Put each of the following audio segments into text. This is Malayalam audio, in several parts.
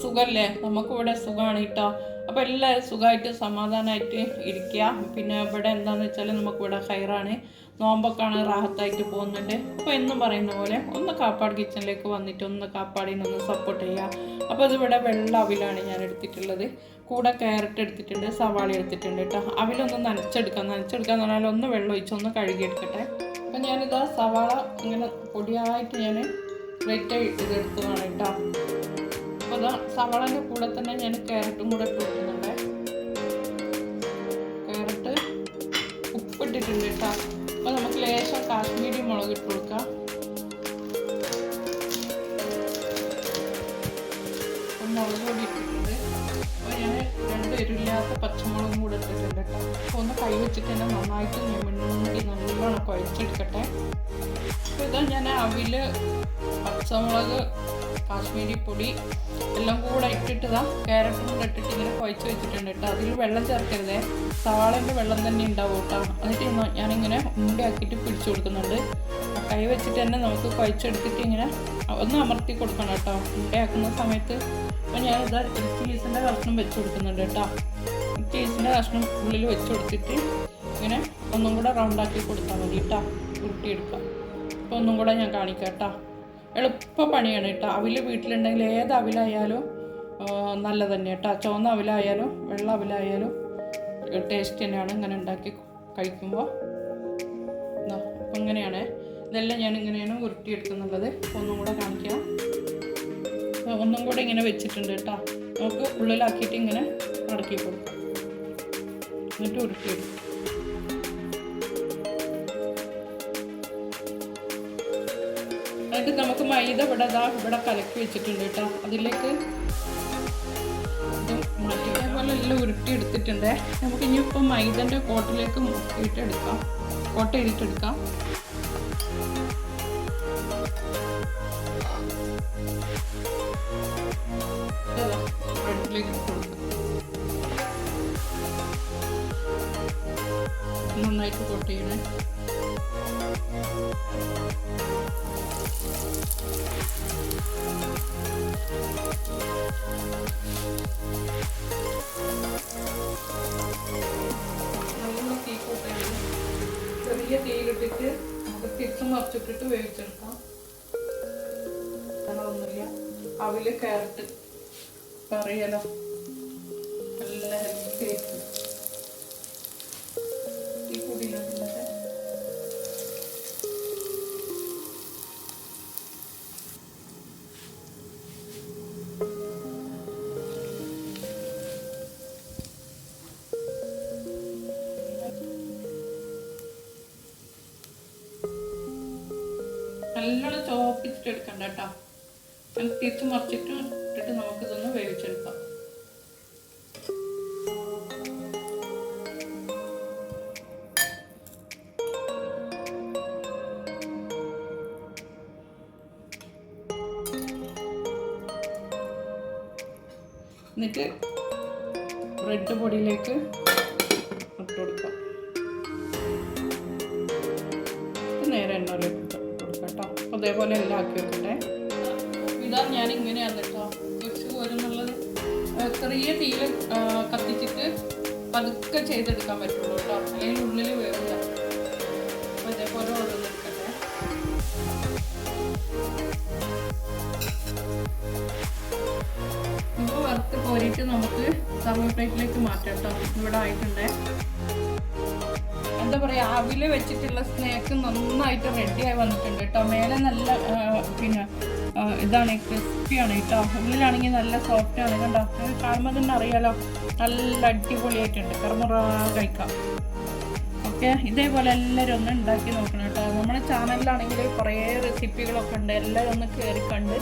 സുഖമല്ലേ? നമുക്കിവിടെ സുഖമാണ് കേട്ടോ. അപ്പോൾ എല്ലാവരും സുഖമായിട്ട് സമാധാനമായിട്ട് ഇരിക്കുക. പിന്നെ ഇവിടെ എന്താണെന്ന് വെച്ചാൽ നമുക്കിവിടെ ഹൈറാണ്. നോമ്പൊക്കെയാണ് റാഹത്തായിട്ട് പോകുന്നുണ്ട്. അപ്പോൾ എന്നും പറയുന്ന പോലെ ഒന്ന് കാപ്പാട് കിച്ചണിലേക്ക് വന്നിട്ട് ഒന്ന് കാപ്പാടിനൊന്ന് സപ്പോർട്ട് ചെയ്യുക. അപ്പോൾ അതിവിടെ വെള്ള അവിലാണ് ഞാൻ എടുത്തിട്ടുള്ളത്. കൂടെ ക്യാരറ്റ് എടുത്തിട്ടുണ്ട് സവാള എടുത്തിട്ടുണ്ട് കേട്ടോ. അവിലൊന്ന് നനച്ചെടുക്കാം. നനച്ചെടുക്കാന്ന് പറഞ്ഞാൽ ഒന്ന് വെള്ളം ഒഴിച്ച് ഒന്ന് കഴുകിയെടുക്കട്ടെ. അപ്പം ഞാനിതാ സവാള ഇങ്ങനെ പൊടിയായിട്ട് ഞാൻ വെറ്റ് ഇതെടുത്തതാണ് കേട്ടോ. അപ്പോൾ സവാളന്റെ കൂടെ തന്നെ ഞാൻ ക്യാരറ്റും കൂടെ ഇട്ട് കൊടുക്കുന്നുണ്ട്. ക്യാരറ്റ് ഉപ്പിട്ടിട്ടുണ്ട് കേട്ടോ. അപ്പോൾ നമുക്ക് ലേശം കാശ്മീരി മുളക് ഇട്ട് കൊടുക്കാം. മുളക് പൊടി ഇട്ടിട്ടുണ്ട്. അപ്പോൾ ഞാൻ രണ്ട് എരിവില്ലാത്ത പച്ചമുളകും കൂടെ ഇട്ടിട്ടുണ്ട് കേട്ടോ. അപ്പോൾ ഒന്ന് കൈ വെച്ചിട്ട് തന്നെ നന്നായിട്ട് ഞെമിണ്ടി നല്ലോണം കുഴച്ചെടുക്കട്ടെ. അപ്പോൾ ഇതാ ഞാൻ അവിൽ പച്ചമുളക് കാശ്മീരി പൊടി എല്ലാം കൂടെ ഇട്ടിട്ടതാ ക്യാരറ്റും കൂടെ ഇട്ടിട്ട് ഇങ്ങനെ കുഴച്ച് വെച്ചിട്ടുണ്ട് കേട്ടോ. അതിൽ വെള്ളം ചേർക്കരുതേ. സവാളേന്റെ വെള്ളം തന്നെ ഉണ്ടാവും കേട്ടോ. എന്നിട്ട് ഞാനിങ്ങനെ ഉണ്ടയാക്കിയിട്ട് പിടിച്ചു കൊടുക്കുന്നുണ്ട്. കൈ വെച്ചിട്ട് തന്നെ നമുക്ക് കുഴച്ചെടുത്തിട്ട് ഇങ്ങനെ ഒന്ന് അമർത്തി കൊടുക്കണം കേട്ടോ. ഉണ്ടയാക്കുന്ന സമയത്ത് അപ്പോൾ ഞാൻ ഇതാ ചീസിന്റെ കഷ്ണം വെച്ച് കൊടുക്കുന്നുണ്ട് കേട്ടോ. ചീസിന്റെ കഷ്ണം ഉള്ളിൽ വെച്ച് കൊടുത്തിട്ട് ഇങ്ങനെ ഒന്നും കൂടെ റൗണ്ടാക്കി കൊടുത്താൽ മതി കേട്ടോ. ഉരുട്ടിയെടുക്കാം. അപ്പോൾ ഒന്നും കൂടെ ഞാൻ കാണിക്കാം കേട്ടോ. എളുപ്പ പണിയാണ് കേട്ടോ. അവിൽ വീട്ടിലുണ്ടെങ്കിൽ ഏത് അവിലായാലും നല്ല തന്നെ കേട്ടോ. ചുവന്ന അവിലായാലും വെള്ള അവിലായാലും ടേസ്റ്റ് തന്നെയാണ് ഇങ്ങനെ ഉണ്ടാക്കി കഴിക്കുമ്പോൾ. അപ്പം ഇങ്ങനെയാണ്. ഇതെല്ലാം ഞാൻ ഇങ്ങനെയാണ് ഉരുട്ടിയെടുക്കുന്നുള്ളത്. ഒന്നും കൂടെ കാണിക്കാം. ഒന്നും കൂടെ ഇങ്ങനെ വെച്ചിട്ടുണ്ട് കേട്ടോ. നമുക്ക് ഉള്ളിലാക്കിയിട്ട് ഇങ്ങനെ മടക്കി കൊടുക്കും. എന്നിട്ട് ഉരുട്ടിയെടുക്കും. എന്നിട്ട് നമുക്ക് മൈദ ഇവിടെ ഇതാ ഇവിടെ കലക്കി വെച്ചിട്ടുണ്ട് കേട്ടോ. അതിലേക്ക് മാറ്റി അതേപോലെ എല്ലാം ഉരുട്ടി എടുത്തിട്ടുണ്ട്. നമുക്ക് ഇനി ഇനിയിപ്പോൾ മൈദന്റെ കോട്ടിലേക്ക് ഇട്ടെടുക്കാം കോട്ട ചെയ്തിട്ടെടുക്കാം ഇതാ, ബ്രെഡിലേക്ക് ഇട്ട് കൊടുക്കാം. നന്നായിട്ട് കോട്ട് ചെയ്യണേ. ചെറിയ തീയിലിട്ടിട്ട് നമുക്ക് തിരിച്ചും മറിച്ചിട്ടിട്ട് വേവിച്ചെടുക്കാം. ഒന്നുമില്ല അവിൽ കയറിട്ട് പറയലോ നല്ല ഹെൽത്തി ആയിട്ട് നല്ലോണം ചോപ്പിച്ചിട്ട് എടുക്കണ്ട കേട്ടോ. തിരിച്ചു മറിച്ചിട്ട് ഇട്ടിട്ട് നമുക്കിതൊന്ന് വേവിച്ചെടുക്കാം. എന്നിട്ട് ബ്രെഡ് പൊടിയിലേക്ക് അതേപോലെ എല്ലാം ആക്കി വെക്കട്ടെ. ഇതാ ഞാൻ ഇങ്ങനെയാണ് കേട്ടോ കുറച്ച് പോരുന്നുള്ളത് ചെറിയ തീയിൽ കത്തിച്ചിട്ട് പതുക്കെ ചെയ്തെടുക്കാൻ പറ്റുള്ളൂ കേട്ടോ. അല്ലെങ്കിൽ ഉള്ളിൽ വേറെ അതേപോലെ ഓരോന്നെടുക്കട്ടെ ഇപ്പോൾ വറുത്ത് കോരിയിട്ട് നമുക്ക് സർവ പ്ലേറ്റിലേക്ക് മാറ്റാം കേട്ടോ. ഇവിടെ ആയിട്ടുണ്ടേ. എന്താ പറയാ അവിൽ വെച്ചിട്ടുള്ള സ്നാക്ക് നന്നായിട്ട് റെഡിയായി വന്നിട്ടുണ്ട് കേട്ടോ മേലെ നല്ല പിന്നെ ഇതാണ് ക്രിസ്പിയാണ് കേട്ടോ ഉള്ളിലാണെങ്കിൽ നല്ല സോഫ്റ്റ് ആണ്. കണ്ടോ? കാണുമ്പോൾ തന്നെ അറിയാലോ. നല്ല അടിപൊളിയായിട്ടുണ്ട്. കറമുറ കഴിക്കാം. ഓക്കെ? ഇതേപോലെ എല്ലാവരും ഒന്ന് ഉണ്ടാക്കി നോക്കണം കേട്ടോ നമ്മുടെ ചാനലിലാണെങ്കിൽ കുറേ റെസിപ്പികളൊക്കെ ഉണ്ട്. എല്ലാവരും ഒന്ന് കയറി കണ്ട്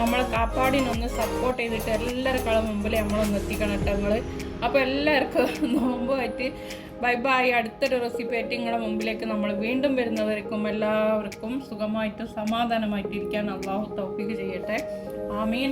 നമ്മളെ കാപ്പാടിനൊന്ന് സപ്പോർട്ട് ചെയ്തിട്ട് എല്ലാവർക്കും മുമ്പിൽ നമ്മളൊന്ന് എത്തിക്കണം കേട്ടോ നിങ്ങൾ അപ്പോൾ എല്ലാവർക്കും നോമ്പുമായിട്ട് ബൈ ബൈ അടുത്തൊരു റെസിപ്പി ആയിട്ട് നിങ്ങളുടെ മുമ്പിലേക്ക് നമ്മൾ വീണ്ടും വരുന്നവർക്കും എല്ലാവർക്കും സുഖമായിട്ടും സമാധാനമായിട്ടിരിക്കാൻ അള്ളാഹു തൗഫീക്ക് ചെയ്യട്ടെ. ആമീൻ.